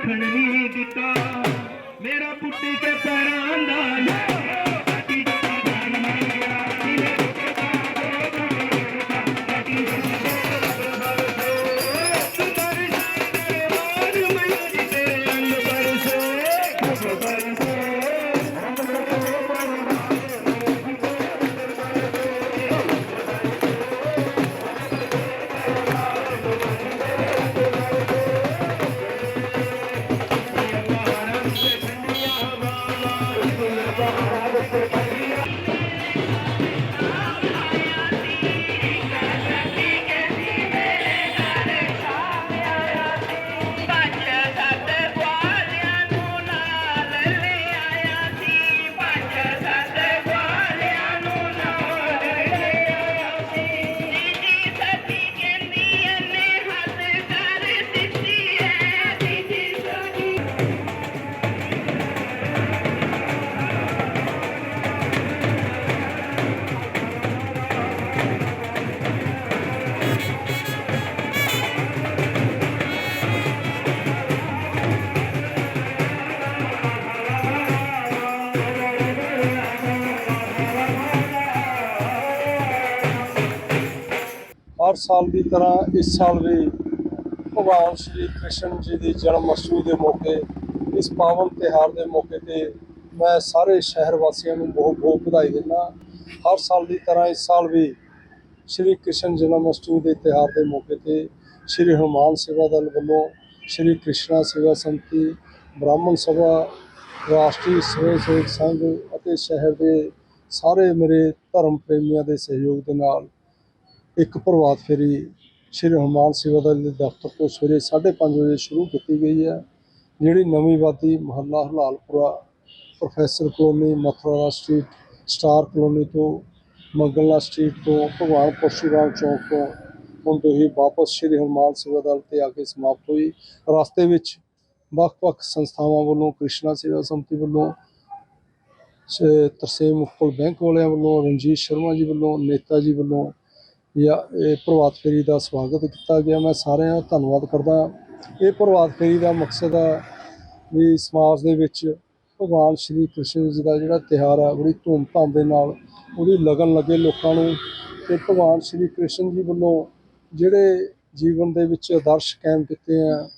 ਵੇਖਣ ਨਹੀਂ ਦਿੱਤਾ। ਮੇਰਾ ਪੁੱਟੀ ਕੇ ਹਰ ਸਾਲ ਦੀ ਤਰ੍ਹਾਂ ਇਸ ਸਾਲ ਵੀ ਭਗਵਾਨ ਸ਼੍ਰੀ ਕ੍ਰਿਸ਼ਨ ਜੀ ਦੀ ਜਨਮ ਅਸ਼ਟਮੀ ਦੇ ਮੌਕੇ, ਇਸ ਪਾਵਨ ਤਿਉਹਾਰ ਦੇ ਮੌਕੇ ਤੇ ਮੈਂ ਸਾਰੇ ਸ਼ਹਿਰ ਵਾਸੀਆਂ ਨੂੰ ਬਹੁਤ ਬਹੁਤ ਵਧਾਈ ਦਿੰਦਾ ਹਰ ਸਾਲ ਦੀ ਤਰ੍ਹਾਂ ਇਸ ਸਾਲ ਵੀ ਸ਼੍ਰੀ ਕ੍ਰਿਸ਼ਨ ਜਨਮ ਅਸ਼ਟਮੀ ਦੇ ਤਿਉਹਾਰ ਦੇ ਮੌਕੇ ਤੇ ਸ਼੍ਰੀ ਹਨੂਮਾਨ ਸੇਵਾ ਦਲ ਵੱਲੋਂ ਸ਼੍ਰੀ ਕ੍ਰਿਸ਼ਨਾ ਸੇਵਾ ਸੰਤੀ ਬ੍ਰਾਹਮਣ ਸਭਾ, ਰਾਸ਼ਟਰੀ ਸਵੈ ਸੇਵਕ ਸੰਘ ਅਤੇ ਸ਼ਹਿਰ ਦੇ ਸਾਰੇ ਮੇਰੇ ਧਰਮ ਪ੍ਰੇਮੀਆਂ ਦੇ ਸਹਿਯੋਗ ਦੇ ਨਾਲ ਇੱਕ ਪ੍ਰਭਾਤ ਫੇਰੀ ਸ਼੍ਰੀ ਹਨੂਮਾਨ ਸੇਵਾ ਦਲ ਦੇ ਦਫ਼ਤਰ ਤੋਂ ਸਵੇਰੇ 5:30 ਵਜੇ ਸ਼ੁਰੂ ਕੀਤੀ ਗਈ ਹੈ, ਜਿਹੜੀ ਨਵੀਂ ਵਾਦੀ ਮੁਹੱਲਾ Halalpura professor colony Mathura street, star colony ਤੋਂ ਮੰਗਲਾ ਸਟਰੀਟ ਤੋਂ, ਭਗਵਾਨ ਪਰਸ਼ੂਰਾਮ ਚੌਕ ਤੋਂ ਹੁੰਦੇ ਹੀ ਵਾਪਸ ਸ਼੍ਰੀ ਹਨੂਮਾਨ ਸੇਵਾ ਦਲ ਤੇ ਆ ਕੇ ਸਮਾਪਤ ਹੋਈ। ਰਸਤੇ ਵਿੱਚ ਵੱਖ-ਵੱਖ ਸੰਸਥਾਵਾਂ ਵੱਲੋਂ, ਕ੍ਰਿਸ਼ਨਾ ਸੇਵਾ ਸੰਮਤੀ ਵੱਲੋਂ, ਸ- ਤਰਸੇਮ ਮੁਕਲ ਬੈਂਕ ਵਾਲਿਆਂ ਵੱਲੋਂ, ਰਣਜੀਤ ਸ਼ਰਮਾ ਜੀ ਵੱਲੋਂ, ਨੇਤਾ ਜੀ ਵੱਲੋਂ ਜਾਂ ਇਹ ਪ੍ਰਭਾਤ ਫੇਰੀ ਦਾ ਸਵਾਗਤ ਕੀਤਾ ਗਿਆ। ਮੈਂ ਸਾਰਿਆਂ ਦਾ ਧੰਨਵਾਦ ਕਰਦਾ ਇਹ ਪ੍ਰਭਾਤ ਫੇਰੀ ਦਾ ਮਕਸਦ ਹੈ ਵੀ ਸਮਾਜ ਦੇ ਵਿੱਚ ਭਗਵਾਨ ਸ਼੍ਰੀ ਕ੍ਰਿਸ਼ਨ ਜੀ ਦਾ ਜਿਹੜਾ ਤਿਉਹਾਰ ਹੈ, ਬੜੀ ਧੂਮਧਾਮ ਦੇ ਨਾਲ ਉਹਦੀ ਲਗਨ ਲੱਗੇ ਲੋਕਾਂ ਨੂੰ ਤੇ ਭਗਵਾਨ ਸ਼੍ਰੀ ਕ੍ਰਿਸ਼ਨ ਜੀ ਵੱਲੋਂ ਜਿਹੜੇ ਜੀਵਨ ਦੇ ਵਿੱਚ ਆਦਰਸ਼ ਕਾਇਮ ਕੀਤੇ ਆ,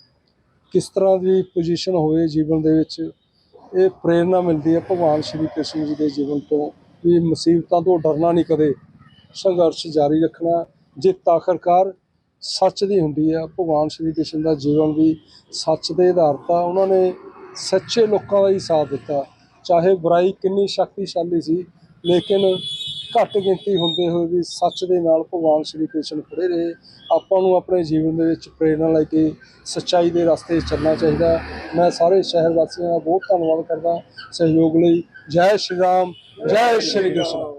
ਕਿਸ ਤਰ੍ਹਾਂ ਦੀ ਪੋਜੀਸ਼ਨ ਹੋਵੇ ਜੀਵਨ ਦੇ ਵਿੱਚ, ਇਹ ਪ੍ਰੇਰਨਾ ਮਿਲਦੀ ਹੈ ਭਗਵਾਨ ਸ਼੍ਰੀ ਕ੍ਰਿਸ਼ਨ ਜੀ ਦੇ ਜੀਵਨ ਤੋਂ ਵੀ ਮੁਸੀਬਤਾਂ ਤੋਂ ਡਰਨਾ ਨਹੀਂ ਕਦੇ। ਸੰਘਰਸ਼ ਜਾਰੀ ਰੱਖਣਾ ਜਿੱਤ ਆਖਰਕਾਰ ਸੱਚ ਦੀ ਹੁੰਦੀ ਹੈ ਭਗਵਾਨ ਸ਼੍ਰੀ ਕ੍ਰਿਸ਼ਨ ਦਾ ਜੀਵਨ ਵੀ ਸੱਚ ਦੇ ਆਧਾਰਿਤ ਆ, ਉਹਨਾਂ ਨੇ ਸੱਚੇ ਲੋਕਾਂ ਦਾ ਹੀ ਸਾਥ ਦਿੱਤਾ। ਚਾਹੇ ਬੁਰਾਈ ਕਿੰਨੀ ਸ਼ਕਤੀਸ਼ਾਲੀ ਸੀ, ਲੇਕਿਨ ਘੱਟ ਗਿਣਤੀ ਹੁੰਦੇ ਹੋਏ ਵੀ ਸੱਚ ਦੇ ਨਾਲ ਭਗਵਾਨ ਸ਼੍ਰੀ ਕ੍ਰਿਸ਼ਨ ਖੜੇ ਰਹੇ। ਆਪਾਂ ਨੂੰ ਆਪਣੇ ਜੀਵਨ ਦੇ ਵਿੱਚ ਪ੍ਰੇਰਣਾ ਲੈ ਕੇ ਸੱਚਾਈ ਦੇ ਰਸਤੇ ਚੱਲਣਾ ਚਾਹੀਦਾ। ਮੈਂ ਸਾਰੇ ਸ਼ਹਿਰ ਵਾਸੀਆਂ ਦਾ ਬਹੁਤ ਧੰਨਵਾਦ ਕਰਦਾ। ਸਹਿਯੋਗ ਲਈ ਜੈ ਸ਼੍ਰੀ ਰਾਮ, ਜੈ ਸ਼੍ਰੀ ਕ੍ਰਿਸ਼ਨ।